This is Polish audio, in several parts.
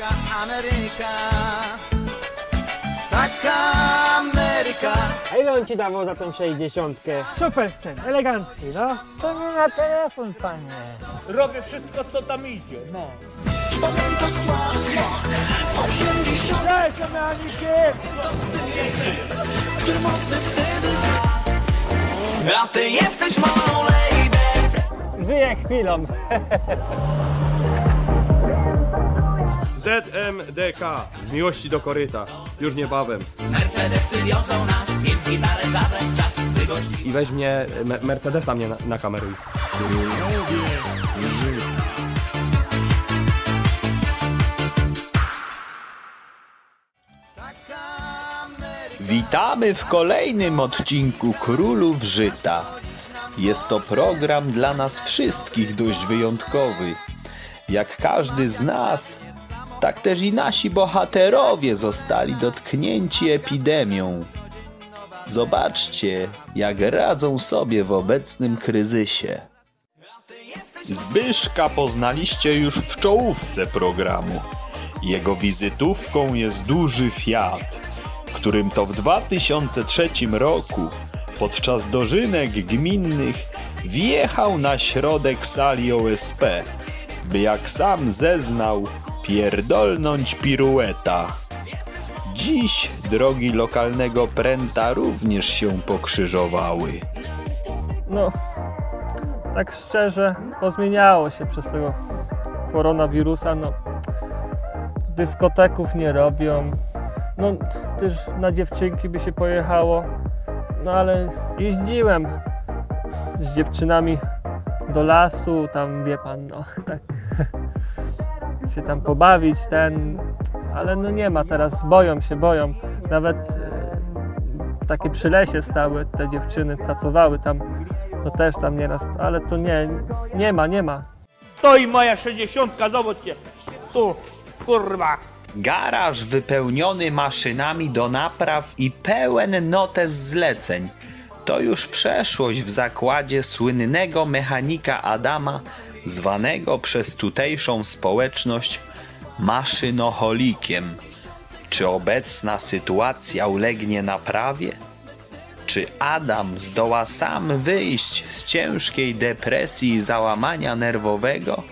Taka Ameryka, taka Ameryka. A ile on ci dawał za tą 60? Super sprzęt, elegancki, no. To nie na telefon, panie. Robię wszystko, co tam idzie. no. Cześć, mechaniki! A ty jesteś moją lady. Żyję chwilą. ZMDK z miłości do koryta. Już niebawem. Mercedesy wiozą nas, więc gitarę zabrać czas. I weź mnie, me Mercedesa mnie na, nakameruj. Witamy w kolejnym odcinku Królów Żyta. Jest to program dla nas wszystkich dość wyjątkowy. Jak każdy z nas, tak też i nasi bohaterowie zostali dotknięci epidemią. Zobaczcie, jak radzą sobie w obecnym kryzysie. Zbyszka poznaliście już w czołówce programu. Jego wizytówką jest duży Fiat, którym to w 2003 roku podczas dożynek gminnych wjechał na środek sali OSP, by jak sam zeznał, pierdolnąć pirueta. Dziś drogi lokalnego pręta również się pokrzyżowały. No, tak szczerze, pozmieniało się przez tego koronawirusa, no. Dyskoteków nie robią, no też na dziewczynki by się pojechało, no ale jeździłem z dziewczynami do lasu, tam wie pan, no tak się tam pobawić, ten, ale no nie ma teraz, boją się, boją, nawet e, takie przy lesie stały te dziewczyny, pracowały tam, no też tam nieraz, ale to nie, nie ma, nie ma. To i moja 60, zobaczcie. Tu, kurwa. Garaż wypełniony maszynami do napraw i pełen notes zleceń. To już przeszłość w zakładzie słynnego mechanika Adama, zwanego przez tutejszą społeczność maszynoholikiem. Czy obecna sytuacja ulegnie naprawie? Czy Adam zdoła sam wyjść z ciężkiej depresji i załamania nerwowego?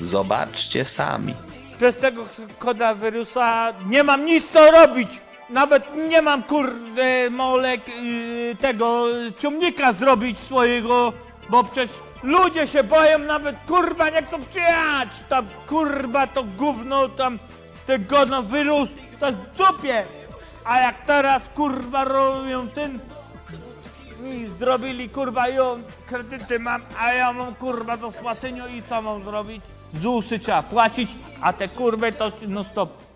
Zobaczcie sami. Przez tego koronawirusa nie mam nic co robić. Nawet nie mam kurde molek yy, tego ciągnika zrobić swojego, bo przecież ludzie się boją nawet kurwa nie chcą przyjechać. Tam kurwa to gówno tam ten koronawirus to w dupie. A jak teraz kurwa robią ten i zrobili kurwa ją, kredyty mam, a ja mam kurwa do spłacenia i co mam zrobić? ZUSy trzeba płacić, a te kurwy to no stop.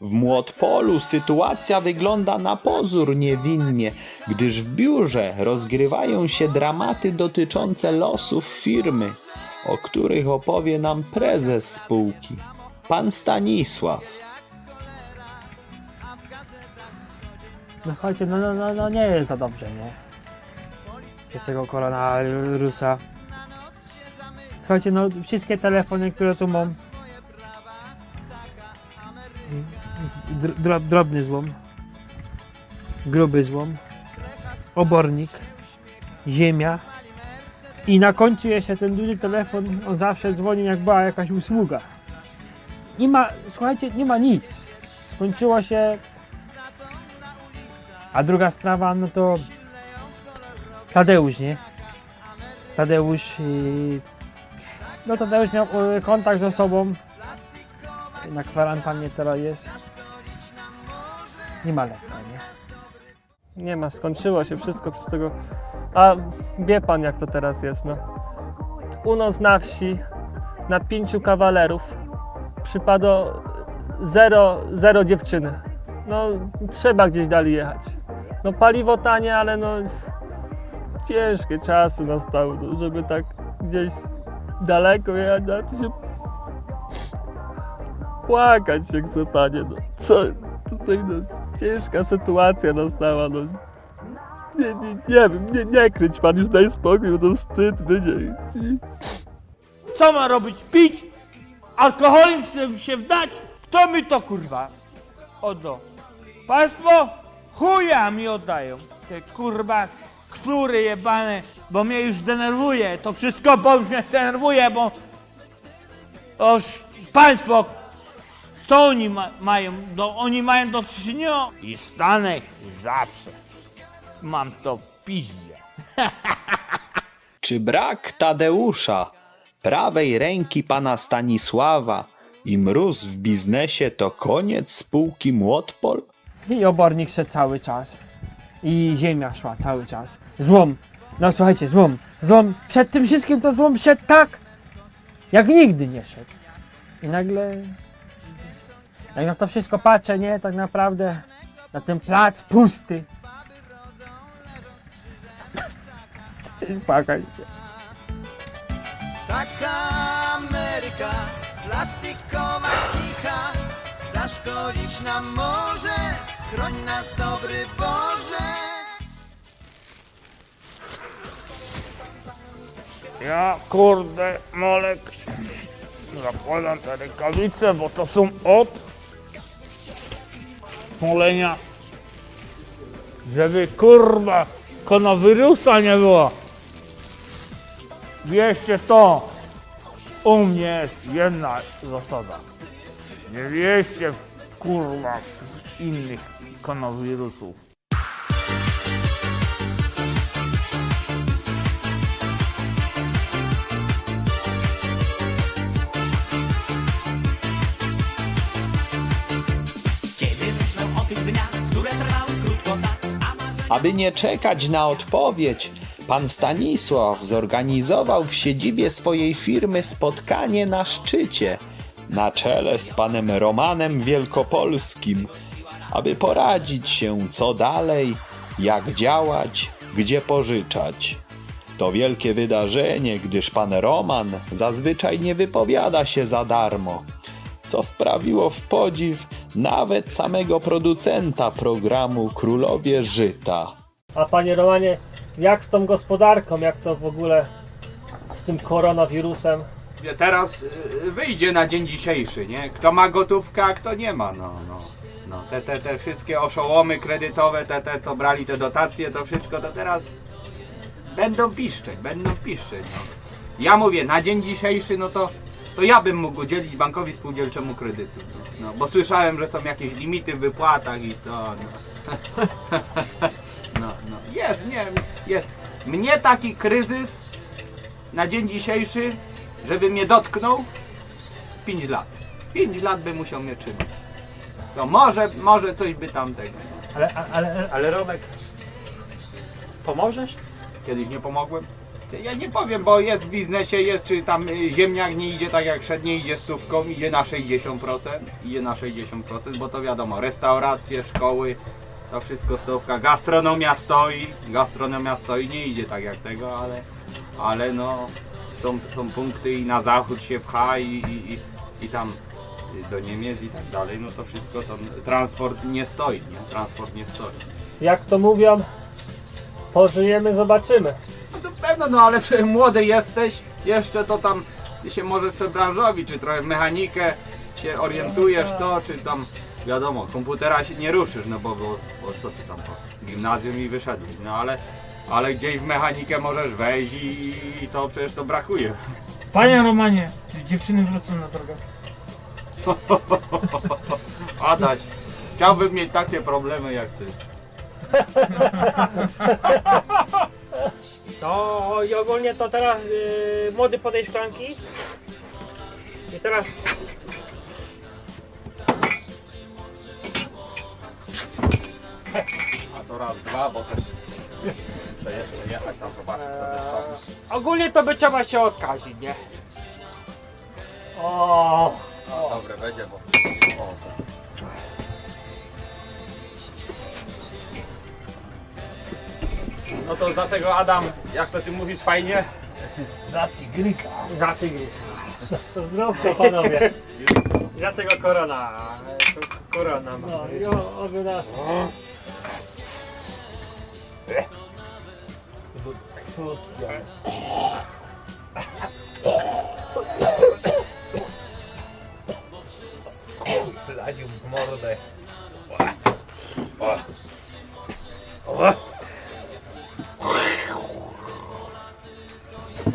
W Młotpolu sytuacja wygląda na pozór niewinnie, gdyż w biurze rozgrywają się dramaty dotyczące losów firmy, o których opowie nam prezes spółki, pan Stanisław. No słuchajcie, no, no, no, no nie jest za dobrze, nie? Przez tego koronawirusa. Słuchajcie, no wszystkie telefony, które tu mam. Dr dro drobny złom. Gruby złom. Obornik. Ziemia. I na końcu jeszcze ten duży telefon, on zawsze dzwoni jak była jakaś usługa. Nie ma, słuchajcie, nie ma nic. Skończyło się a druga sprawa, no to Tadeusz, nie? Tadeusz, yy, no Tadeusz miał yy, kontakt z osobą, na kwarantannie teraz jest. Nie ma lekka, nie? Nie ma, skończyło się wszystko przez tego. A wie pan jak to teraz jest, no. U nas na wsi, na pięciu kawalerów, przypada zero, zero dziewczyny. No, trzeba gdzieś dalej jechać. No, paliwo tanie, ale no, ciężkie czasy nastały, no, żeby tak gdzieś daleko jechać, no, to się płakać się chce, panie, no. Co tutaj, no, ciężka sytuacja nastała, no. Nie, nie, nie wiem, nie, nie kryć pan, już daj spokój, bo to wstyd będzie. Co ma robić? Pić? Alkoholem się, wdać? Kto mi to kurwa odda? Państwo chuja mi oddają. Te kurwa ktury jebane, bo mnie już denerwuje. To wszystko bo mnie denerwuje, bo Oż państwo, co oni ma, mają? Do, oni mają do czynienia i Stanek zawsze. Mam to w piździe. Czy brak Tadeusza, prawej ręki pana Stanisława i mróz w biznesie to koniec spółki Młotpol? I obornik szedł cały czas. I ziemia szła cały czas. Złom. No słuchajcie, złom. Złom. Przed tym wszystkim to złom szedł tak, jak nigdy nie szedł. I nagle... Jak na to wszystko patrzę, nie? Tak naprawdę na ten plac pusty. Płakać się. Taka Ameryka, plastikowa kicha, zaszkodzić nam może, chroń nas dobry Boże. Ja kurde, Molek, zakładam te rękawice, bo to są od molenia. Żeby kurwa koronawirusa nie było. Wierzcie to, u mnie jest jedna zasada. Nie wierzcie w kurwa innych koronawirusów. Aby nie czekać na odpowiedź, pan Stanisław zorganizował w siedzibie swojej firmy spotkanie na szczycie, na czele z panem Romanem Wielkopolskim, aby poradzić się, co dalej, jak działać, gdzie pożyczać. To wielkie wydarzenie, gdyż pan Roman zazwyczaj nie wypowiada się za darmo, co wprawiło w podziw nawet samego producenta programu Królowie Żyta. A panie Romanie, jak z tą gospodarką, jak to w ogóle z tym koronawirusem? Teraz y, wyjdzie na dzień dzisiejszy, nie? Kto ma gotówkę, a kto nie ma, no, no. no te, te, te wszystkie oszołomy kredytowe, te, te co brali te dotacje, to wszystko to teraz będą piszczeć, będą piszczeć, no. Ja mówię, na dzień dzisiejszy, no to, to ja bym mógł udzielić bankowi spółdzielczemu kredytu, no, no bo słyszałem, że są jakieś limity w wypłatach i to, no. no, no. Jest, nie, jest. Mnie taki kryzys na dzień dzisiejszy, żeby mnie dotknął, 5 lat. 5 lat by musiał mnie trzymać. To może, może coś by tamtego. Ale, ale, ale, ale Romek, pomożesz? Kiedyś nie pomogłem. Ja nie powiem, bo jest w biznesie, jest czy tam y, ziemniak nie idzie tak jak średnio idzie stówką, idzie na 60%, idzie na 60%, bo to wiadomo, restauracje, szkoły, to wszystko stówka, gastronomia stoi, gastronomia stoi, nie idzie tak jak tego, ale, ale no są, są punkty i na zachód się pcha i, i, i, i tam y, do Niemiec i tak dalej, no to wszystko, to transport nie stoi, nie? Transport nie stoi. Jak to mówią, pożyjemy, zobaczymy. No to pewno, no ale przecież młody jesteś, jeszcze to tam ty się możesz przebranżowić, czy trochę w mechanikę się orientujesz to, czy tam wiadomo, komputera się nie ruszysz, no bo, bo, bo co ty tam po gimnazjum i wyszedłeś, no ale, ale gdzieś w mechanikę możesz wejść i, i to przecież to brakuje. Panie Romanie, czy dziewczyny wrócą na drogę? Adaś, chciałbym mieć takie problemy jak ty. No i ogólnie to teraz yy, młody podej szklanki. I teraz A to raz, dwa, bo też muszę jeszcze jechać tam zobaczyć to deszczowy. ogólnie to by trzeba się odkazić, nie? O, No, dobre będzie, bo... O, No to za tego Adam, jak to ty mówisz fajnie? za tygrysa. Za tygrysa. Zrób to panowie. Za tego korona. Korona ma. No, i o- oglądasz. Ladził w mordę.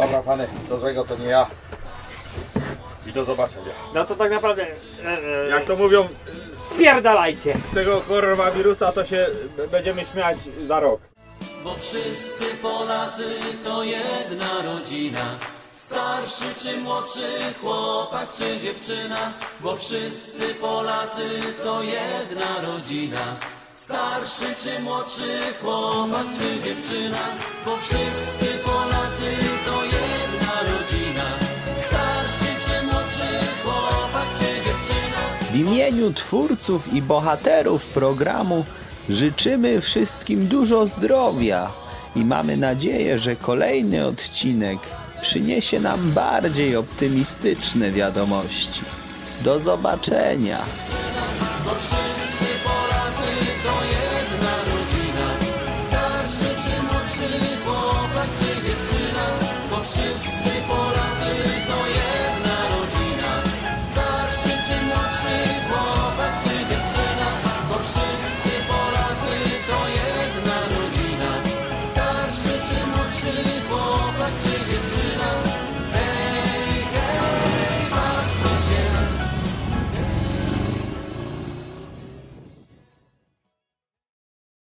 Dobra pany, co złego to nie ja. I do zobaczenia. No to tak naprawdę... E, e, Jak to mówią, Spierdalajcie! z tego koronawirusa to się będziemy śmiać za rok. Bo wszyscy Polacy to jedna rodzina Starszy czy młodszy chłopak czy dziewczyna Bo wszyscy Polacy to jedna rodzina Starszy czy młodszy chłopak czy dziewczyna Bo wszyscy Polacy to jedna rodzina Starszy czy młodszy chłopak czy dziewczyna W imieniu twórców i bohaterów programu życzymy wszystkim dużo zdrowia i mamy nadzieję, że kolejny odcinek przyniesie nam bardziej optymistyczne wiadomości. Do zobaczenia!